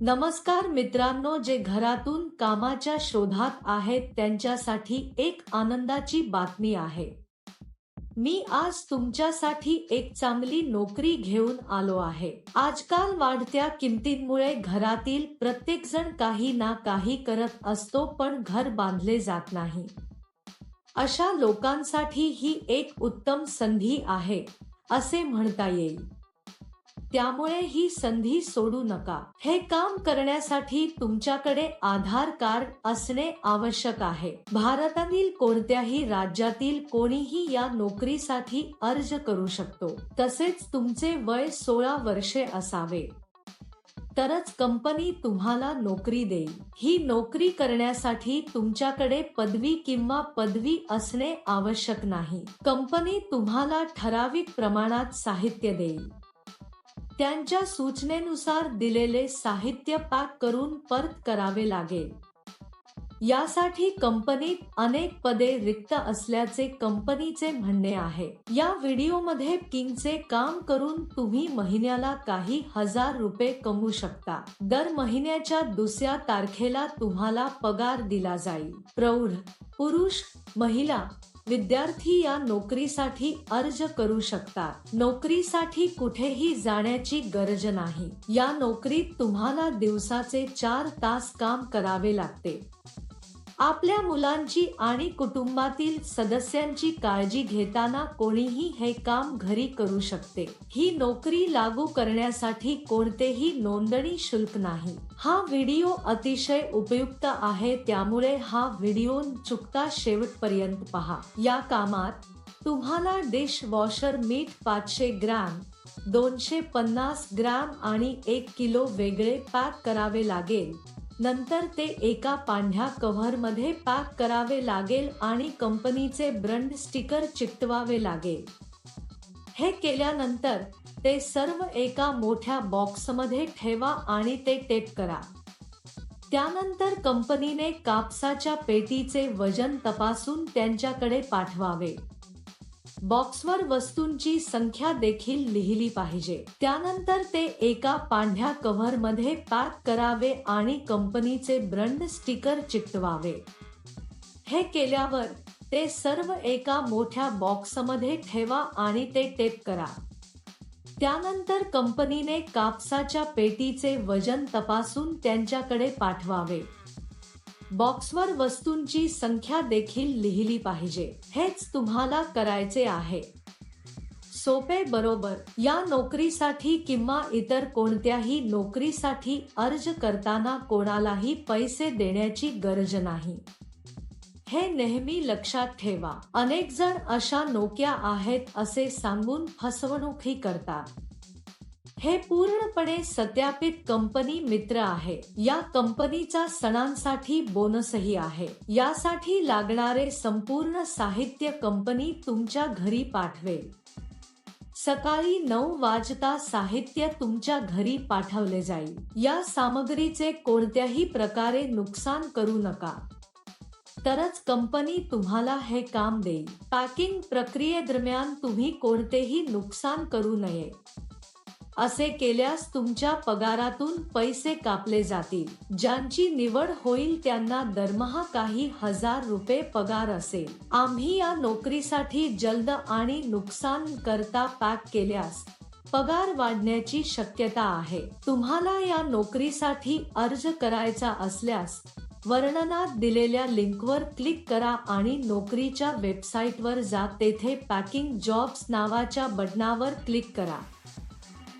नमस्कार मित्रांनो जे घरातून कामाच्या शोधात आहेत त्यांच्यासाठी एक आनंदाची बातमी आहे. मी आज तुमच्यासाठी एक चांगली नोकरी घेऊन आलो आहे. आजकाल वाढत्या किमतींमुळे घरातील प्रत्येक जण काही ना काही करत असतो पण घर बांधले जात नाही. अशा लोकांसाठी ही एक उत्तम संधी आहे असे म्हणता येईल. त्यामुळे ही संधी सोडू नका. हे काम करण्यासाठी तुमच्याकडे आधार कार्ड असणे आवश्यक आहे. भारतातील कोणत्याही राज्यातील कोणीही या नोकरीसाठी अर्ज करू शकतो. तसेच तुमचे वय सोळा वर्षे असावे. तरच कंपनी तुम्हाला नोकरी देईल. ही नोकरी करण्यासाठी तुमच्याकडे पदवी किंवा पदवी असणे आवश्यक नाही. कंपनी तुम्हाला ठराविक प्रमाणात साहित्य देईल. त्यांच्या सूचनेनुसार दिलेले साहित्य पॅक करून परत करावे लागेल. यासाठी कंपनीत अनेक पदे रिक्त असल्याचे कंपनीचे म्हणणे आहे. या व्हिडिओमध्ये किंगचे काम करून तुम्ही महिन्याला काही हजार रुपये कमवू शकता. दर महिन्याच्या दुसऱ्या तारखेला तुम्हाला पगार दिला जाईल. प्रौढ पुरुष महिला विद्यार्थी या नोकरीसाठी अर्ज करू शकतात. नोकरीसाठी कुठेही जाण्याची गरज नाही. या नोकरीत तुम्हाला दिवसाचे चार तास काम करावे लागते. आपल्या मुलांची आणि कुटुंबातील सदस्यांची काळजी घेताना कोणीही हे काम घरी करू शकते. ही नोकरी लागू करण्यासाठी कोणतेही नोंदणी शुल्क नाही. हा व्हिडिओ अतिशय उपयुक्त आहे त्यामुळे हा व्हिडिओ चुकता शेवटपर्यंत पहा. या कामात तुम्हाला डिश वॉशर मीठ पाचशे ग्रॅम दोनशे पन्नास ग्रॅम आणि एक किलो वेगळे पॅक करावे लागेल. नंतर ते एका पांढ्या कव्हरमध्ये पॅक करावे लागेल आणि कंपनीचे ब्रँड स्टिकर चिकटवावे लागेल. हे केल्यानंतर ते सर्व एका मोठ्या बॉक्समध्ये ठेवा आणि ते टेप करा. त्यानंतर कंपनीने कापसाच्या पेटीचे वजन तपासून त्यांच्याकडे पाठवावे. बॉक्सवर वस्तूंची संख्या देखील लिहिली पाहिजे. त्यानंतर ते एका पांढ्या कव्हरमध्ये पॅक करावे आणि कंपनीचे ब्रँड स्टिकर चिकटवावे. हे केल्यावर ते सर्व एका मोठ्या बॉक्समध्ये ठेवा आणि ते टेप करा. त्यानंतर कंपनीने कापसाच्या पेटीचे वजन तपासून त्यांच्याकडे पाठवावे. बॉक्सवर वस्तूंची संख्या देखील लिहिली पाहिजे. हेच तुम्हाला करायचे आहे. सोपे बरोबर. या नोकरीसाठी किंवा इतर कोणत्याही नोकरीसाठी अर्ज करताना कोणालाही पैसे देण्याची गरज नाही. हे नेहमी लक्षात ठेवा. अनेक जण अशा नोक्या आहेत असे सांगून फसवणूकही करतात. हे पूर्णपणे सत्यापित कंपनी मित्र आहे. या कंपनीचा सणांसाठी बोनसही आहे. यासाठी लागणारे संपूर्ण साहित्य कंपनी तुमच्या घरी पाठवेल. सकाळी नऊ वाजता साहित्य तुमच्या घरी पाठवले जाईल. या सामग्रीचे कोणत्याही प्रकारे नुकसान करू नका. तरच कंपनी तुम्हाला हे काम देईल. पॅकिंग प्रक्रियेदरम्यान तुम्ही कोणतेही नुकसान करू नये. असे केल्यास तुमच्या पगारातून पैसे कापले जातील. ज्यांची निवड होईल त्यांना दरमहा काही हजार रुपये पगार असेल. आम्ही या नोकरीसाठी जलद आणि नुकसान करता पॅक केल्यास पगार वाढण्याची शक्यता आहे. तुम्हाला या नोकरीसाठी अर्ज करायचा असल्यास वर्णनात दिलेल्या लिंकवर क्लिक करा आणि नोकरीच्या वेबसाईटवर जा. तेथे पॅकिंग जॉब्स नावाच्या बटनावर क्लिक करा.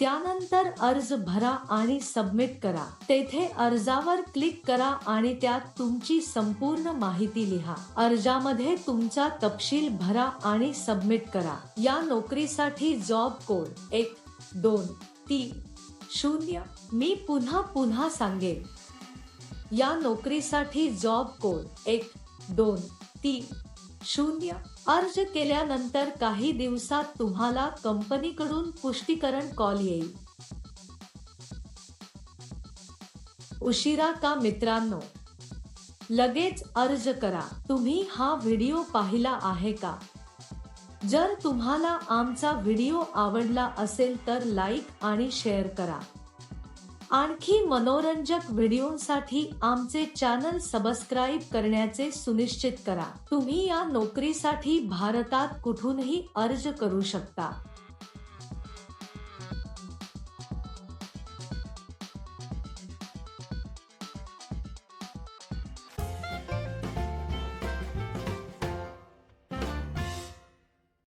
त्यानंतर अर्ज भरा आणि सबमिट करा. तेथे अर्जावर क्लिक करा आणि त्यात तुमची संपूर्ण माहिती लिहा. अर्जामध्ये तुमचा तपशील भरा आणि सबमिट करा. या नोकरीसाठी जॉब कोड एक दोन तीन शून्य. मी पुन्हा पुन्हा सांगेन. या नोकरीसाठी जॉब कोड एक दोन तीन शून्य. अर्ज केल्यानंतर काही दिवसात तुम्हाला कंपनीकडून पुष्टीकरण कॉल येईल. उशिरा का मित्रांनो? लगेच अर्ज करा. तुम्ही हा व्हिडिओ पाहिला आहे का? जर तुम्हाला आमचा व्हिडिओ आवडला असेल तर लाईक आणि शेअर करा. आणखी मनोरंजक व्हिडिओसाठी आमचे चॅनल सबस्क्राईब करण्याचे सुनिश्चित करा. तुम्ही या नोकरीसाठी भारतात कुठूनही अर्ज करू शकता.